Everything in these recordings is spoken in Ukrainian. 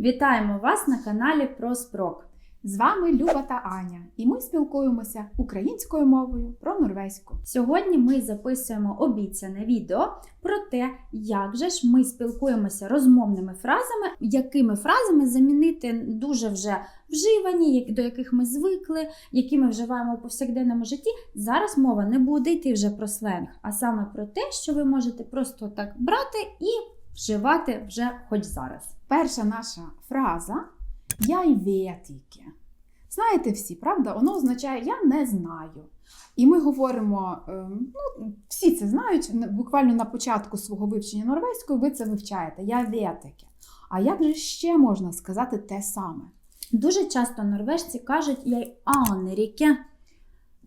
Вітаємо вас на каналі про Спрок. З вами Люба та Аня, і ми спілкуємося українською мовою про норвезьку. Сьогодні ми записуємо обіцяне відео про те, як же ж ми спілкуємося розмовними фразами, якими фразами замінити дуже вже вживані, до яких ми звикли, які ми вживаємо у повсякденному житті. Зараз мова не буде йти вже про сленг, а саме про те, що ви можете просто так брати і вживати вже хоч зараз. Перша наша фраза Я vet. Знаєте всі, правда? Воно означає Я не знаю. І ми говоримо, ем, ну, всі це знають, буквально на початку свого вивчення норвезької ви це вивчаєте. Я vet. А як же ще можна сказати те саме? Дуже часто норвежці кажуть «jeg aner ikke».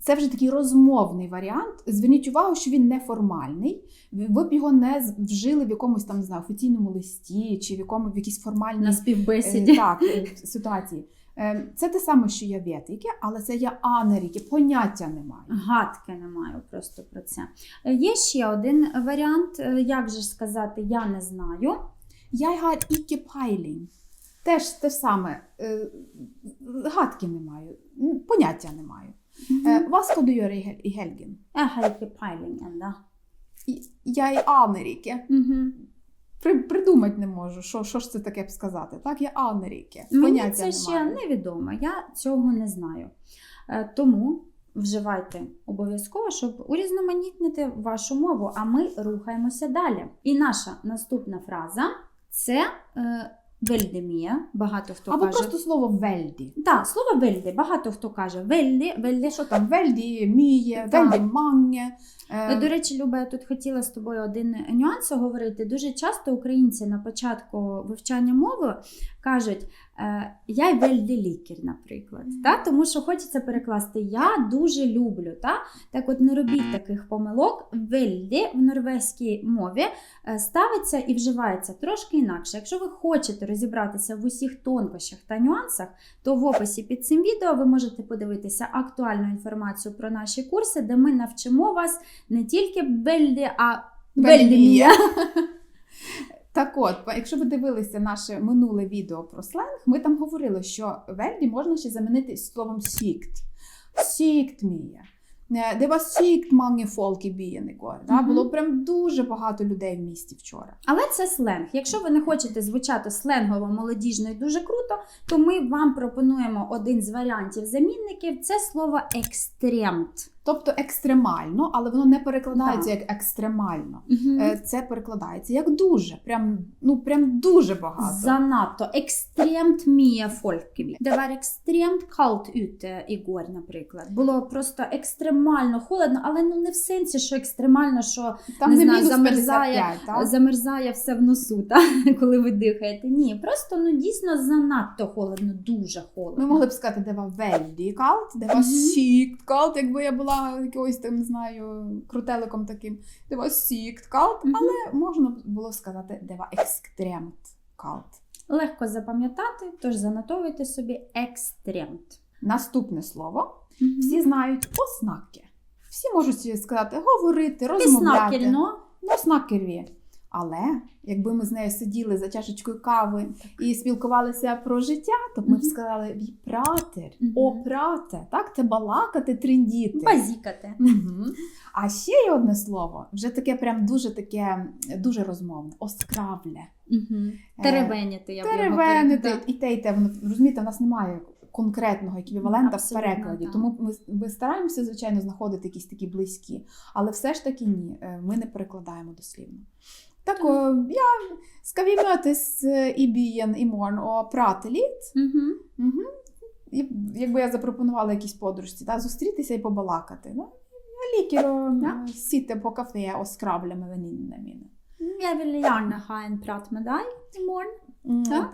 Це вже такий розмовний варіант. Зверніть увагу, що він неформальний. Ви б його не вжили в якомусь там не знаю, офіційному листі чи в якому в якійсь формальній на е, співбесіді. так, е, ситуації. Е, Це те саме, що я ветики, але це я анеріки, поняття немає. Гадки не маю просто про це. Е, Є ще один варіант, е, як же сказати, я не знаю. Я har ikke peiling. Теж те саме. е, Гадки не маю, поняття не маю. Е, Hva skal du gjøre i helgen? Я har ikke peiling ennå. Я й анеріки. Мгм. Придумати не можу, що, що ж це таке б сказати. Так, я анеріки. Мені це ще невідомо, я цього не знаю. Е, Тому вживайте обов'язково, щоб урізноманітнити вашу мову, а ми рухаємося далі. І наша наступна фраза це е, вельдемія. Багато хто Або каже. просто слово вельді. Так, слово вельді. Багато хто каже вельді, вельді. Що там вельді, міє, Так. вельді манге. Е, До речі, Люба, я тут хотіла з тобою один нюанс оговорити. Дуже часто українці на початку вивчання мови кажуть я й вельді лікар, наприклад. Та? Тому що хочеться перекласти я дуже люблю. Та? Так от не робіть таких помилок. Вельді в норвезькій мові е, ставиться і вживається трошки інакше. Якщо ви хочете розібратися в усіх тонкощах та нюансах, то в описі під цим відео ви можете подивитися актуальну інформацію про наші курси, де ми навчимо вас не тільки бельді, а бельдемія. Так от, якщо ви дивилися наше минуле відео про сленг, ми там говорили, що вельді можна ще замінити словом сікт. Сікт міє. Де вас сікт i byen. Да? Було прям дуже багато людей в місті вчора. Але це сленг. Якщо ви не хочете звучати сленгово, молодіжно і дуже круто, то ми вам пропонуємо один з варіантів замінників це слово екстремт. Тобто екстремально, але воно не перекладається як екстремально. Е, Це перекладається як дуже. Прям, ну, прям дуже багато. Занадто екстремт мія. Det var екстремт kaldt ute igår, наприклад. Було просто екстремально холодно, але ну не в сенсі, що екстремально, що Там не не, знаю, замерзає, 55, так? замерзає все в носу, та? коли ви дихаєте. Ні, просто ну дійсно занадто холодно, дуже холодно. Ми могли б сказати, де var veldig kaldt, де var sykt kaldt, якби я була якогось там, не знаю, крутеликом таким. Де сікт калт, але можна було сказати, дева екстремт калт. Легко запам'ятати, тож занотовуйте собі екстремт. Наступне слово. Всі знають оснаки. Всі можуть сказати говорити, розмовляти. Піснакельно. Ну, снакерві. Але якби ми з нею сиділи за чашечкою кави і спілкувалися про життя, то б ми б сказали «Ві пратер, о прате. Так, це балакати, триндіти. Базікати. Угу. А ще є одне слово, вже таке прям дуже таке, дуже розмовне. Оскравле. Угу. Е, Теревеніти, я б його і те, і те. Розумієте, в нас немає конкретного еквівалента Абсолютно, в перекладі. так. Тому ми, ми стараємося, звичайно, знаходити якісь такі близькі, але все ж таки ні, е, ми не перекладаємо дослівно. Так, о, я skal vi møtes е, i byen i morgen og prate litt? Мгм. Угу. І, якби я запропонувала якійсь подружці, та, зустрітися і побалакати. Ну, я Ja. е, og skravle med venninnene mine. Jeg vil gjerne ha en prat med deg i morgen.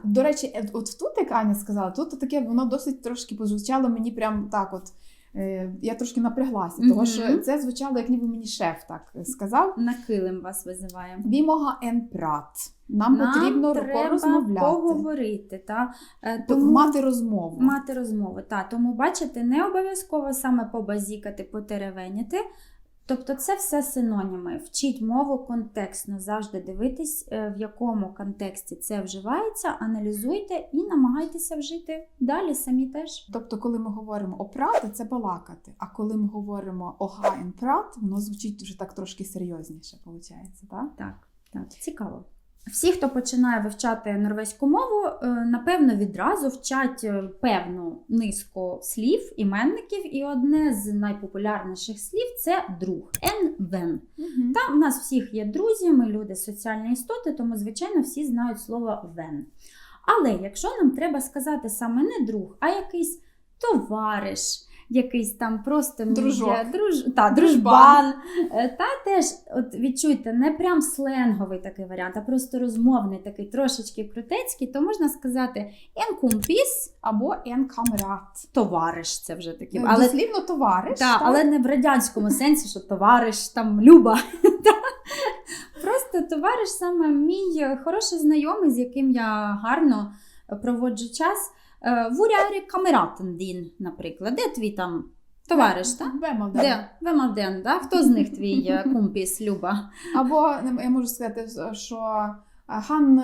До речі, е, от тут, як Аня сказала, тут таке воно досить трошки позвучало мені прям так. от. Е, Я трошки напряглася, тому що це звучало, як ніби мені шеф так сказав. На килим вас визиває. Вімога енпрат. Нам, Нам, потрібно треба порозмовляти, поговорити, та? Е, тому мати розмову. мати розмову, Та, тому бачите, не обов'язково саме побазікати, потеревеніти. Тобто це все синоніми. Вчіть мову контекстно, завжди дивитись, е, в якому контексті це вживається, аналізуйте і намагайтеся вжити далі самі теж. Тобто, коли ми говоримо опрати, це балакати. А коли ми говоримо ога прат, воно звучить вже так трошки серйозніше, виходить, так? Так, так, цікаво. Всі, хто починає вивчати норвезьку мову, е, напевно, відразу вчать е, певну низку слів, іменників, і одне з найпопулярніших слів це друг ен вен. Угу. Та в нас всіх є друзі, ми люди соціальні істоти, тому, звичайно, всі знають слово вен. Але якщо нам треба сказати саме не друг, а якийсь товариш, якийсь там просто Дружок. е, друж... та, Дружбан. е, та теж от відчуйте, не прям сленговий такий варіант, а просто розмовний, такий трошечки крутецький, то можна сказати en компіс, Або ен камрат. товариш, це вже такий. Але... Але Дослівно товариш. та, так? але не в радянському сенсі, що товариш там Люба. Просто товариш саме мій хороший знайомий, з яким я гарно проводжу час. Е, Вурярі Камератендін, наприклад. Де твій там товариш? Та? Де? Вемавден, да? Хто з них твій е, кумпіс, Люба? Або ем, я можу сказати, що е, хан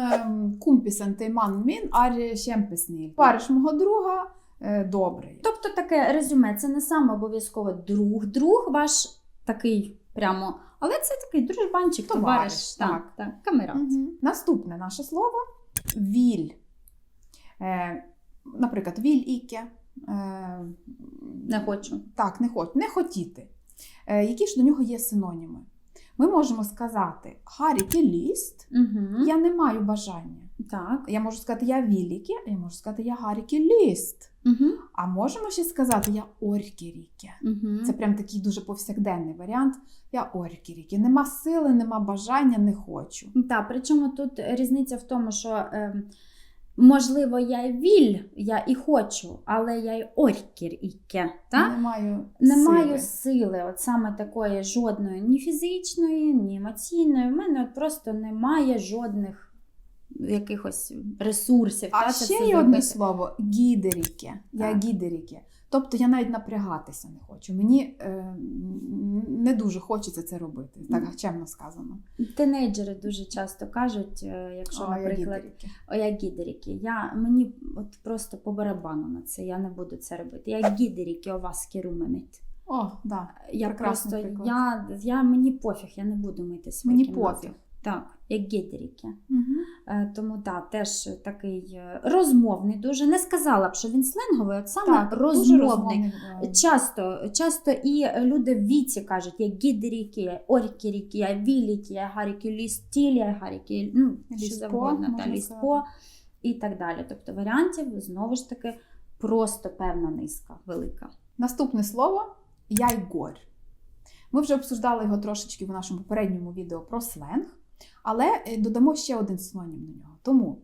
кумпісен той ман мін ар щемпесніль. Товариш мого друга е, добрий. Тобто таке резюме, це не саме обов'язково друг, друг ваш такий прямо, але це такий дружбанчик, Товариш, товариш. так. Так, так, камерат. Мгм. Наступне наше слово віль. Е, наприклад, віль іке. Е, Не хочу. Так, не, хоч, не хотіти. Е, які ж до нього є синоніми? Ми можемо сказати Харіки ліст, Угу. я не маю бажання. Так. Я можу сказати я віліки, а я можу сказати я Харіки ліст. Угу. А можемо ще сказати я оркіріке. Угу. Це прям такий дуже повсякденний варіант. Я оркіріке. Нема сили, нема бажання, не хочу. Так, причому тут різниця в тому, що е, можливо я й віль, я і хочу, але я й оркір іке. Та? Не маю Не сили. маю сили, от саме такої жодної, ні фізичної, ні емоційної. У мене от просто немає жодних якихось ресурсів. А та, це ще все є одне слово гідеріке. Я Так. гідеріке. Тобто я навіть напрягатися не хочу. Мені е, не дуже хочеться це робити. Так чемно сказано. Тинейджери дуже часто кажуть, е, якщо, наприклад. О, я гідеріки. Я, мені от просто по барабану на це, я не буду це робити. Я гідеріки у вас керуменить. О, да. Я Прекрасний просто, приклад. я, я, мені пофіг, я не буду мити свою Мені кімнату. пофіг. Так, як гідеріки. Угу. Тому так, теж такий е, розмовний дуже. Не сказала б, що він сленговий, от саме Так, розмовний. розмовний. Часто, часто і люди в віці кажуть, я гідеріки, оркіріки, я віліки, я гаріки лістілі, я гаріки, ну, що завгодно, та ліспо і так далі. Тобто варіантів знову ж таки просто певна низка велика. Наступне слово яйгор. Ми вже обсуждали його трошечки в нашому попередньому відео про сленг, але е, додамо ще один синонім до нього. Тому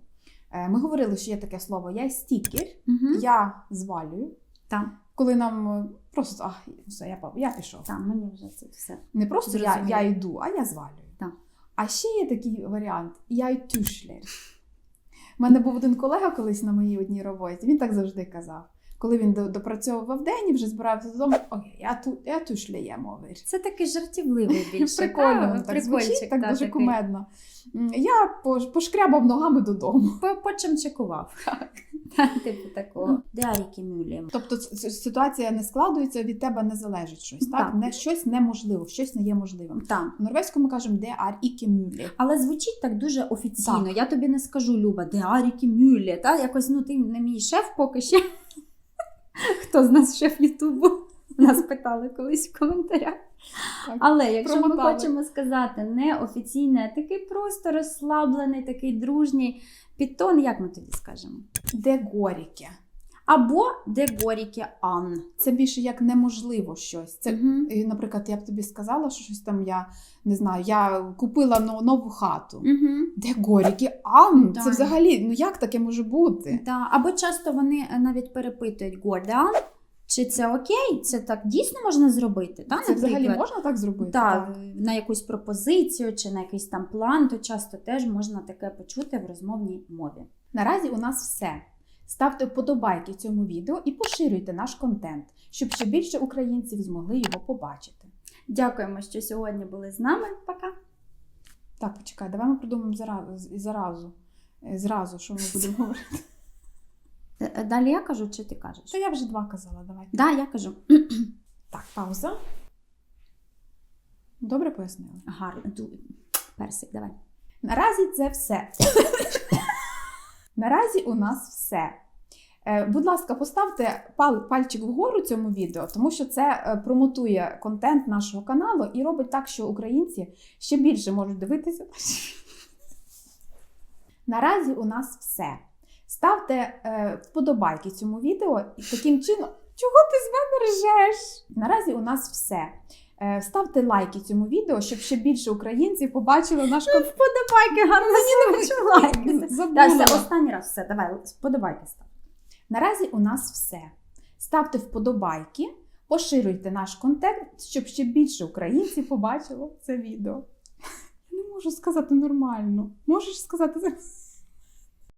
е, ми говорили, що є таке слово яйстікер, Угу. я звалюю. Так, Коли нам е, просто ах, все, я, я пішов. так, мені вже це все. Не просто я, Зрозуміло. я йду, а я звалюю. Так. А ще є такий варіант я тюшлер. У мене був один колега колись на моїй одній роботі, він так завжди казав. Коли він до- допрацьовував день і вже збирався додому, окей, я ту я тюшлеє мовир. Це такий жартівливий більше. Прикольно, та, так прикольчик, звучить, так та, дуже такий. кумедно. Я пош- пошкрябав ногами додому. По- Почимчикував. Та, Типу такого. Мюлі. Тобто ситуація не складується, від тебе не залежить щось. Так? Так. Не, щось неможливо, щось не є можливим. Так. В норвезькому ми кажемо де ар мюлі. Але звучить так дуже офіційно. Так. Я тобі не скажу, Люба, де Аріки Мюлі. Та якось ну ти не мій шеф поки ще. Хто з нас шеф Ютубу? Нас питали колись в коментарях. Так, Але якщо ми хочемо сказати неофіційне, а такий просто розслаблений, такий дружній підтон, як ми тоді скажемо? Де горіке. Або де горіки ан. Це більше як неможливо щось. Це, і, наприклад, я б тобі сказала, що щось там я не знаю, я купила но- нову хату. Де горіки? Ам, Да. це взагалі, ну як таке може бути? Да. Або часто вони е, навіть перепитують гордан, чи це окей, це так дійсно можна зробити. Та, Це взагалі можна так зробити? Так, на якусь пропозицію чи на якийсь там план, то часто теж можна таке почути в розмовній мові. Наразі у нас все. Ставте вподобайки цьому відео і поширюйте наш контент, щоб ще більше українців змогли його побачити. Дякуємо, що сьогодні були з нами. Пока. Так, почекай, давай ми придумаємо заразу, заразу. Е, Зразу, що ми будемо говорити. Е, е, Далі я кажу, чи ти кажеш? Та я вже два казала, давай. Да, я кажу. Так, пауза. Добре пояснили. Гарно. Персик, давай. Наразі це все. Наразі у нас все. Е, Будь ласка, поставте пальчик вгору цьому відео, тому що це е, промотує контент нашого каналу і робить так, що українці ще більше можуть дивитися. Наразі у нас все. Ставте е, вподобайки цьому відео і таким чином. Чого ти з мене ржеш? Наразі у нас все. Е, ставте лайки цьому відео, щоб ще більше українців побачили наш контент. Вподобайки, гарно слухай, лайки. Так, все, останній раз все, давай, вподобайки став. Наразі у нас все. Ставте вподобайки, поширюйте наш контент, щоб ще більше українців побачило це відео. Я не можу сказати нормально. Можеш сказати?